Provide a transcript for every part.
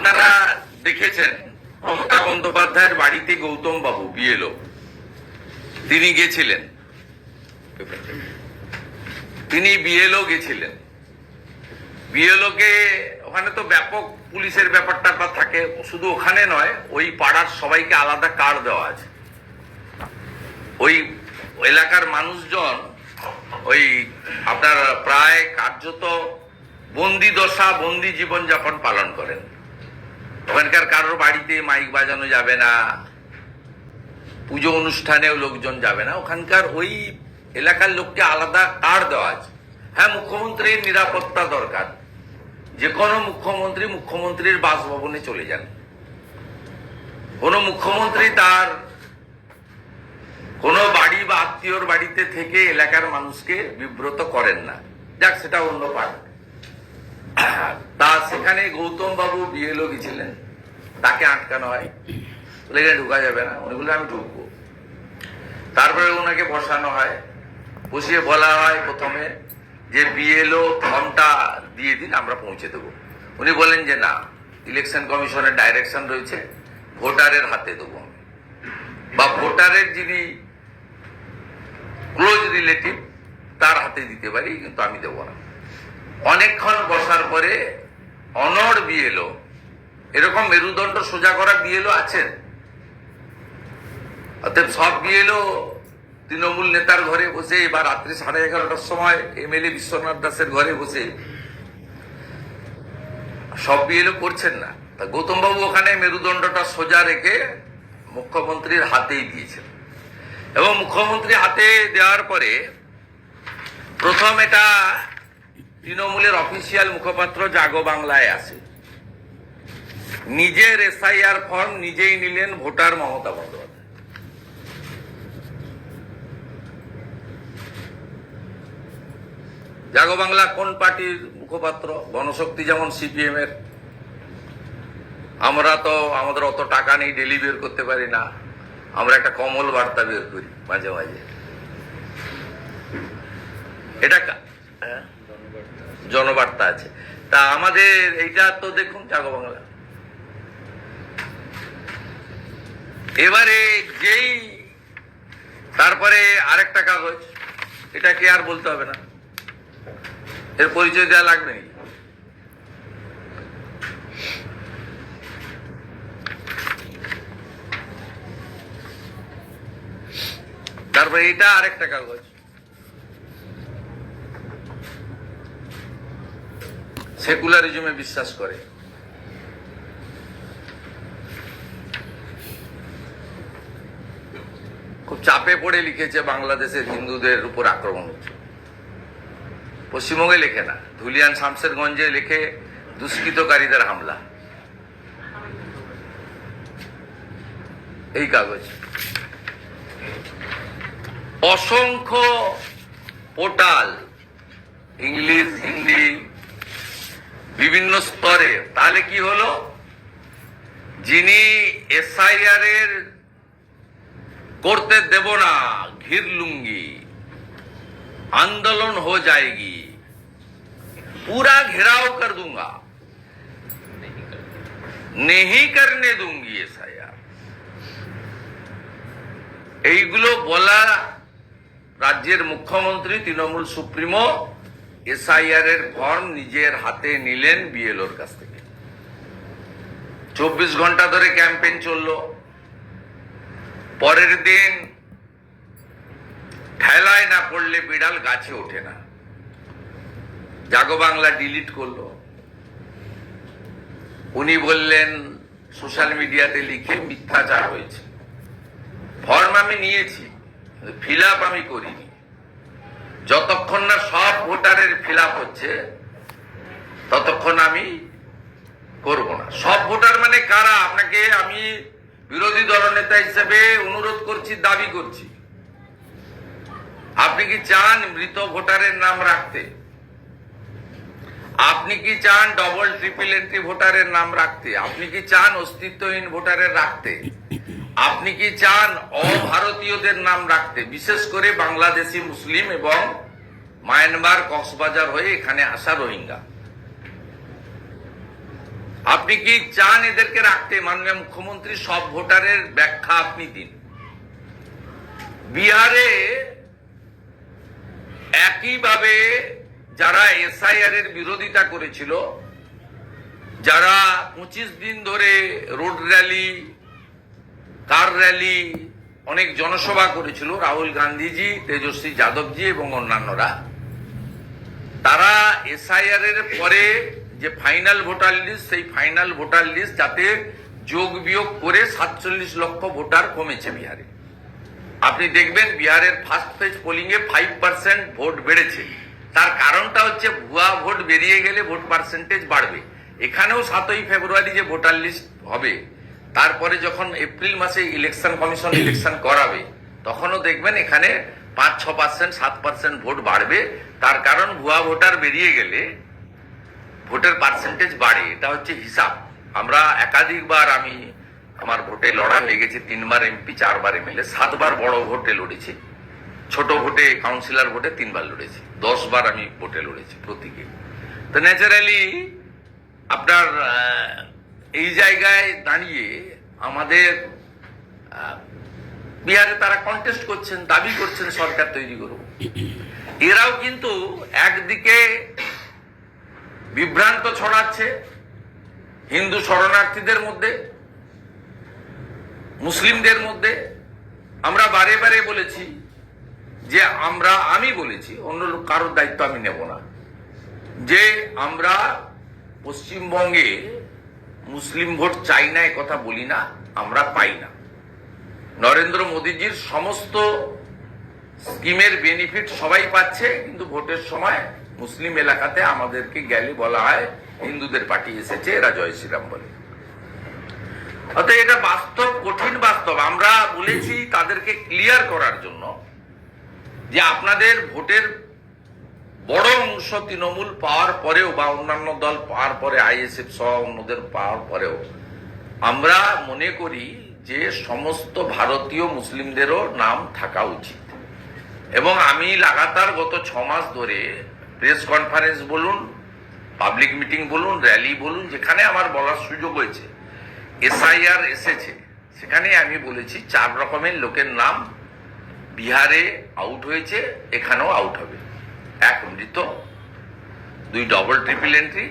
আপনারা দেখেছেন, মমতা বন্দ্যোপাধ্যায়ের বাড়িতে গৌতম বাবু বিএলও তিনি গেছিলেন। তিনি বিএলও গেছিলেন। বিএলও কে ওখানে তো ব্যাপক পুলিশের ব্যাপারটা থাকে, শুধু ওখানে নয়, ওই পাড়ার সবাইকে আলাদা কার্ড দেওয়া আছে? ওই এলাকার মানুষজন, ওই আপনার প্রায় কার্যত বন্দি দশা, বন্দি জীবন যাপন পালন করেন। ওখানকার কারোর বাড়িতে মাইক বাজানো যাবে না, পুজো অনুষ্ঠানেও লোকজন যাবে না। ওখানকার ওই এলাকার লোককে আলাদা কার্ড দেওয়া আছে। হ্যাঁ মুখ্যমন্ত্রীর নিরাপত্তা দরকার। যে কোনো মুখ্যমন্ত্রী মুখ্যমন্ত্রীর বাসভবনে চলে যান। কোন মুখ্যমন্ত্রী তার কোন বাড়ি বা আত্মীয়র বাড়িতে থেকে এলাকার মানুষকে বিব্রত করেন না। যাক, সেটা অন্য পার্ট। তা সেখানে গৌতম বাবু বিএলও গেছিলেন তাকে আটকানো হয়। এখানে ঢুকা যাবে না। উনি বলে আমি ঢুকবো। তারপরে ওনাকে বসানো হয়। বসিয়ে বলা হয় প্রথমে যে বিএলও ফর্মটা দিয়ে দিন, আমরা পৌঁছে দেবো। উনি বলেন যে, না, ইলেকশন কমিশনের ডাইরেকশন রয়েছে, ভোটারের হাতে দেবো আমি। বা ভোটারের যিনি ক্লোজ রিলেটিভ, তার হাতে দিতে পারি, কিন্তু আমি দেবো না। অনেকক্ষণ বসার পরে অনড় বিএলও এরকম মেরুদণ্ড সোজা করা বিএলও আছেন অতএব সব বিএলও তৃণমূল নেতার ঘরে বসে বা রাত্রি সাড়ে এগারোটার সময় এমএলএ বিশ্বনাথ দাসের ঘরে বসে। সব বিএলও করছেন না। তা গৌতম বাবু ওখানে মেরুদণ্ডটা সোজা রেখে মুখ্যমন্ত্রীর হাতেই দিয়েছেন। এবং মুখ্যমন্ত্রী হাতে দেওয়ার পরে প্রথম এটা তৃণমূলের অফিসিয়াল মুখপাত্র জাগো বাংলায় আছে। নিজের এসআইআর ফর্ম নিজেই নিলেন ভোটার মমতা বন্দ্যোপাধ্যায়। জাগো বাংলা কোন পার্টির মুখপাত্র? গণশক্তি যেমন সিপিএম এর আমরা তো আমাদের অত টাকা নেই, ডেলি বের করতে পারি না। আমরা একটা কমল বার্তা বের করি মাঝে মাঝে। এটা হ্যাঁ? জনবার্তা আছে। তা আমাদের এইটা তো দেখুন, জাগো বাংলা। এবারে যেই, তারপরে আরেকটা কাগজ, এটা কি আর বলতে হবে না? এর পরিচয় দেওয়া লাগবে তারপরে এটা আরেকটা কাগজ। সেকুলারিজমে বিশ্বাস করে। খুব চাপে পড়ে লিখেছে বাংলাদেশের হিন্দুদের উপর আক্রমণ। হচ্ছে পশ্চিমবঙ্গে লেখে না, ধুলিয়ান শামসেরগঞ্জে লেখে দুষ্কৃতকারীদের হামলা। এই কাগজ। অসংখ্য পোর্টাল, ইংলিশ, হিন্দি বিভিন্ন স্তরে তাহলে কি হলো যিনি এসআইআর এর করতে দেব না ঘির লুঙ্গি आंदोलन हो जाएगी पूरा घेराव कर दूंगा नहीं करने दूंगी ऐसा यार এইগুলো বলা রাজ্যের মুখ্যমন্ত্রী তৃণমূল সুপ্রিমো এসআইআর এর ফর্ম নিজের হাতে নিলেন বিএলওর কাছ থেকে। চব্বিশ ঘণ্টা ধরে ক্যাম্পেইন চলল। পরের দিন ঠেলায় না পড়লে বিড়াল গাছে ওঠে না। জাগো বাংলা ডিলিট করল। উনি বললেন, সোশ্যাল মিডিয়াতে লিখে মিথ্যাচার হয়েছে। ফর্ম আমি নিয়েছি, ফিল আপ আমি করিনি। যতক্ষণ না সব ভোটারের ফিল হচ্ছে, ততক্ষণ আমি করব না। সব ভোটার মানে কারা? আপনাকে আমি বিরোধী দলনেতা হিসেবে অনুরোধ করছি, দাবি করছি। আপনি কি চান মৃত ভোটারের নাম রাখতে? আপনি কি চান ডবল ট্রিপল এন্ট্রি ভোটারের নাম রাখতে? আপনি কি চান অস্তিত্বহীন ভোটারের রাখতে? আপনি কি চান অভারতীয়দের নাম রাখতে? বিশেষ করে বাংলাদেশি মুসলিম এবং মায়ানমার কক্সবাজার হয়ে এখানে আসা রোহিঙ্গা। আপনি কি চান এদেরকে রাখতে? মাননীয় মুখ্যমন্ত্রী, সব ভোটারের ব্যাখ্যা আপনি দিন। বিহারে একইভাবে যারা এসআইআর এর বিরোধিতা করেছিল, যারা পঁচিশ দিন ধরে রোড র্যালি কার র্যালি অনেক জনসভা করেছিল, রাহুল গান্ধীজি, তেজস্বী যাদবজি এবং অন্যান্যরা। তারা এসআইআর এর পরে যে ফাইনাল ভোটার লিস্ট সেই ফাইনাল ভোটার লিস্ট যাতে যোগ বিয়োগ করে সাতচল্লিশ লক্ষ ভোটার কমেছে বিহারে। আপনি দেখবেন বিহারের ফার্স্ট ফেজ পোলিং এ ফাইভ পার্সেন্ট ভোট বেড়েছে। তার কারণটা হচ্ছে ভুয়া ভোট বেরিয়ে গেলে ভোট পার্সেন্টেজ বাড়বে। এখানেও সাতই ফেব্রুয়ারি যে ভোটার লিস্ট হবে তারপরে যখন এপ্রিল মাসে ইলেকশন কমিশন ইলেকশন করাবে, তখনও দেখবেন এখানে পাঁচ, ছ পার্সেন্ট, সাত পার্সেন্ট ভোট বাড়বে। তার কারণ ভুয়া ভোটার বেরিয়ে গেলে ভোটের পার্সেন্টেজ বাড়ে। এটা হচ্ছে হিসাব। আমরা একাধিকবার আমি আমার ভোটে লড়া হয়ে গেছে। তিনবার এমপি, চারবার এমএলএ, সাতবার বড় ভোটে লড়েছি। ছোট ভোটে, কাউন্সিলর ভোটে তিনবার লড়েছি। দশবার আমি ভোটে লড়েছি প্রতীকে। তো ন্যাচারালি আপনার এই জায়গায় দাঁড়িয়ে আমাদের বিহারে তারা কন্টেস্ট করছেন, দাবি করছেন সরকার তৈরি করুক। এরাও কিন্তু একদিকে বিভ্রান্ত ছড়াচ্ছে হিন্দু শরণার্থীদের মধ্যে, মুসলিমদের মধ্যে। আমরা বারে বারে বলেছি যে আমরা, আমি বলেছি, অন্য লোক, কারোর দায়িত্ব আমি নেব না। যে আমরা পশ্চিমবঙ্গে মুসলিম ভোট চাই না কথা বলি না, আমরা পাই না। নরেন্দ্র মোদীজির সমস্ত স্কিমের বেনিফিট সবাই পাচ্ছে, কিন্তু ভোটের সময় মুসলিম এলাকাতে আমাদেরকে গেলে বলা হয়, হিন্দুদের পার্টি এসেছে, এরা জয় শ্রীরাম বলে। অতএব এটা বাস্তব, কঠিন বাস্তব। আমরা বলেছি তাদেরকে ক্লিয়ার করার জন্য যে আপনাদের ভোটের বড় অংশ তৃণমূল পাওয়ার পরেও বা অন্যান্য দল পাওয়ার পরে, আইএসএফ সহ অন্যদের পাওয়ার পরেও, আমরা মনে করি যে সমস্ত ভারতীয় মুসলিমদেরও নাম থাকা উচিত। এবং আমি লাগাতার গত ছ মাস ধরে প্রেস কনফারেন্স বলুন, পাবলিক মিটিং বলুন, র্যালি বলুন, যেখানে আমার বলার সুযোগ হয়েছে, এসআইআর এসেছে সেখানে আমি বলেছি চার রকমের লোকের নাম বিহারে আউট হয়েছে, এখানেও আউট হবে। এক মৃত দুই ডবল ট্রিপল এন্ট্রি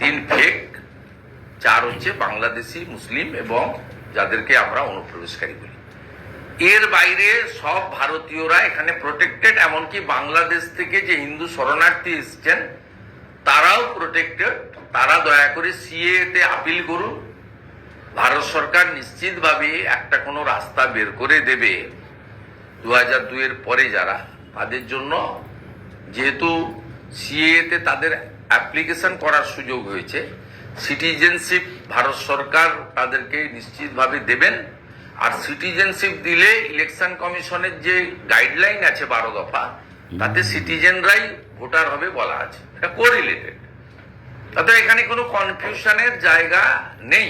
তিন ফেক চার হচ্ছে বাংলাদেশি, মুসলিম এবং যাদেরকে আমরা অনুপ্রবেশকারী বলি। এর বাইরে সব ভারতীয়রা এখানে প্রোটেক্টেড এমনকি বাংলাদেশ থেকে যে হিন্দু শরণার্থী এসছেন, তারাও প্রোটেক্টেড তারা দয়া করে সিএ তে আপিল করুন। ভারত সরকার নিশ্চিতভাবে একটা কোনো রাস্তা বের করে দেবে। দু হাজার দুইয়ের পরে যারা, তাদের জন্য যেহেতু সিএ তে তাদের অ্যাপ্লিকেশন করার সুযোগ হয়েছে সিটিজেনশিপ ভারত সরকার তাদেরকে নিশ্চিতভাবে দেবেন। আর সিটিজেনশিপ দিলে ইলেকশন কমিশনের যে গাইডলাইন আছে বারো দফা তাতে সিটিজেনরাই ভোটার হবে বলা আছে। এটা কোরিলেটেড তাতে এখানে কোনো কনফিউশনের জায়গা নেই।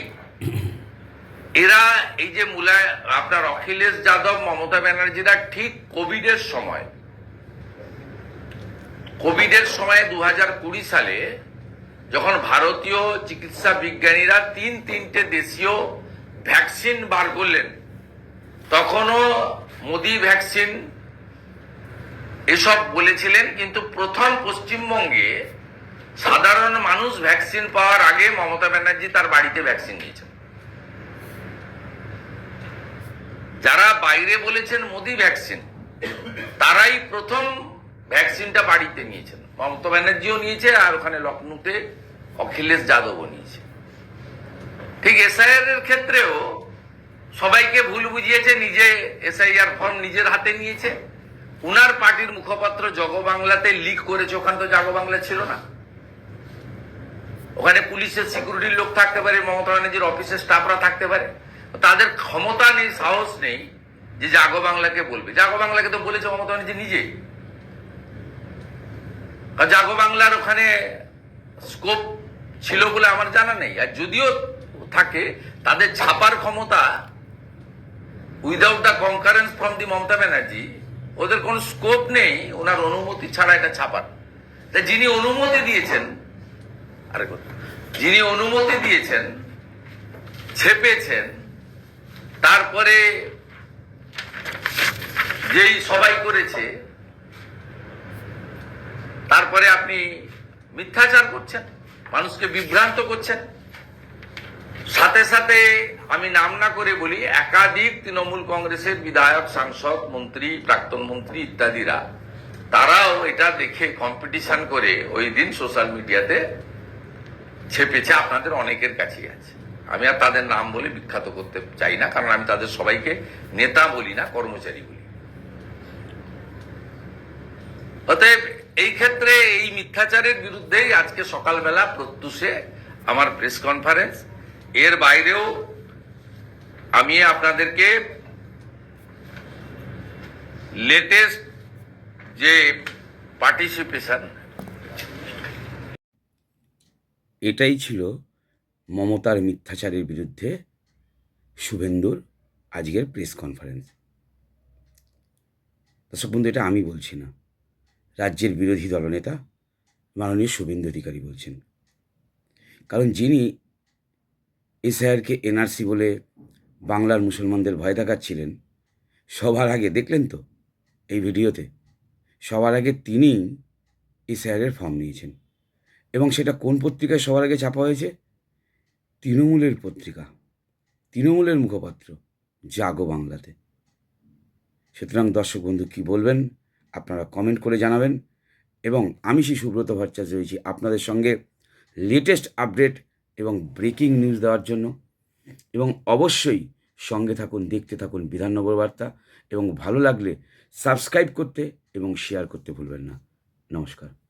এরা এই যে মূলায় আপনার অখিলেশ যাদব মমতা ব্যানার্জিরা ঠিক কোভিডের সময় কোভিডের সময় দু সালে যখন ভারতীয় চিকিৎসা বিজ্ঞানীরা তিন তিনটে দেশীয় ভ্যাকসিন বার করলেন, তখনও মোদি ভ্যাকসিন এসব বলেছিলেন, কিন্তু প্রথম পশ্চিমবঙ্গে সাধারণ মানুষ ভ্যাকসিন পাওয়ার আগে মমতা ব্যানার্জি তার বাড়িতে ভ্যাকসিন নিয়েছেন। যারা বাইরে বলেছেন মোদি ভ্যাকসিন, তারাই প্রথম ভ্যাকসিনটা বাড়িতে নিয়েছেন। মমতা ব্যানার্জিও নিয়েছে আর ওখানে লখনৌতে অখিলেশ যাদবও নিয়েছে। ঠিক এসআইআর এর ক্ষেত্রেও সবাইকে ভুল বুঝিয়েছে, নিজে এসআইআর ফর্ম নিজের হাতে নিয়েছে। উনার পার্টির মুখপাত্র জগবাংলাতে লিক করেছে, ওখানে তো জগবাংলা ছিল না। ওখানে পুলিশের সিকিউরিটির লোক থাকতে পারে, মমতা ব্যানার্জির অফিসের স্টাফরা থাকতে পারে। তাদের ক্ষমতা নেই, সাহস নেই যে জাগো বাংলাকে বলবে। জাগো বাংলাকে তো বলেছে মমতা ব্যানার্জি নিজে। আর জাগো বাংলার ওখানে স্কোপ ছিল বলে আমার জানা নেই। আর যদিও থাকে, তাদের ছাপার ক্ষমতা without the concurrence from the Mamata Banerjee, ওদের কোনো স্কোপ নেই, ওনার অনুমতি ছাড়া এটা ছাপার। তা যিনি অনুমতি দিয়েছেন আরে যিনি অনুমতি দিয়েছেন, ছেপেছেন, তারপরে যেই সবাই করেছে তারপরে আপনি মিথ্যাচার করছেন, মানুষকে বিভ্রান্ত করছেন। সাথে সাথে আমি নাম না করে বলি, একাধিক তৃণমূল কংগ্রেসের বিধায়ক, সাংসদ, মন্ত্রী, প্রাক্তন মন্ত্রী ইত্যাদিরা, তারাও এটা দেখে কম্পিটিশন করে ওই দিন সোশ্যাল মিডিয়াতে ছেপেছে, আপনাদের অনেকের কাছেই আছে। আমি আর তাদের নাম বলে বিখ্যাত করতে চাই না, কারণ আমি তাদের সবাইকে নেতা বলি না, কর্মচারী বলি। অতএব এই ক্ষেত্রে এই মিথ্যাচারের বিরুদ্ধেই আজকে সকালবেলা প্রত্যুষে আমার প্রেস কনফারেন্স এর বাইরেও আমি আপনাদেরকে লেটেস্ট যে পার্টিসিপেশন এটাই ছিল মমতার মিথ্যাচারের বিরুদ্ধে শুভেন্দুর আজকের প্রেস কনফারেন্স দর্শক বন্ধু, এটা আমি বলছি না। রাজ্যের বিরোধী দলনেতা মাননীয় শুভেন্দু অধিকারী বলছেন। কারণ যিনি এসআইআরকে এনআরসি বলে বাংলার মুসলমানদের ভয় দেখাচ্ছিলেন, সবার আগে, দেখলেন তো এই ভিডিওতে, সবার আগে তিনি এসআইআরের ফর্ম নিয়েছেন। এবং সেটা কোন পত্রিকায় সবার আগে ছাপা হয়েছে? তৃণমূলের পত্রিকা, তৃণমূলের মুখপাত্র, জাগো বাংলাতে। সুতরাং দর্শক বন্ধু, কী বলবেন? আপনারা কমেন্ট করে জানাবেন। এবং আমি শ্রী সুব্রত ভট্টাচার্য রয়েছি আপনাদের সঙ্গে লেটেস্ট আপডেট এবং ব্রেকিং নিউজ দেওয়ার জন্য। এবং অবশ্যই সঙ্গে থাকুন, দেখতে থাকুন বিধাননগর বার্তা। এবং ভালো লাগলে সাবস্ক্রাইব করতে এবং শেয়ার করতে ভুলবেন না। নমস্কার।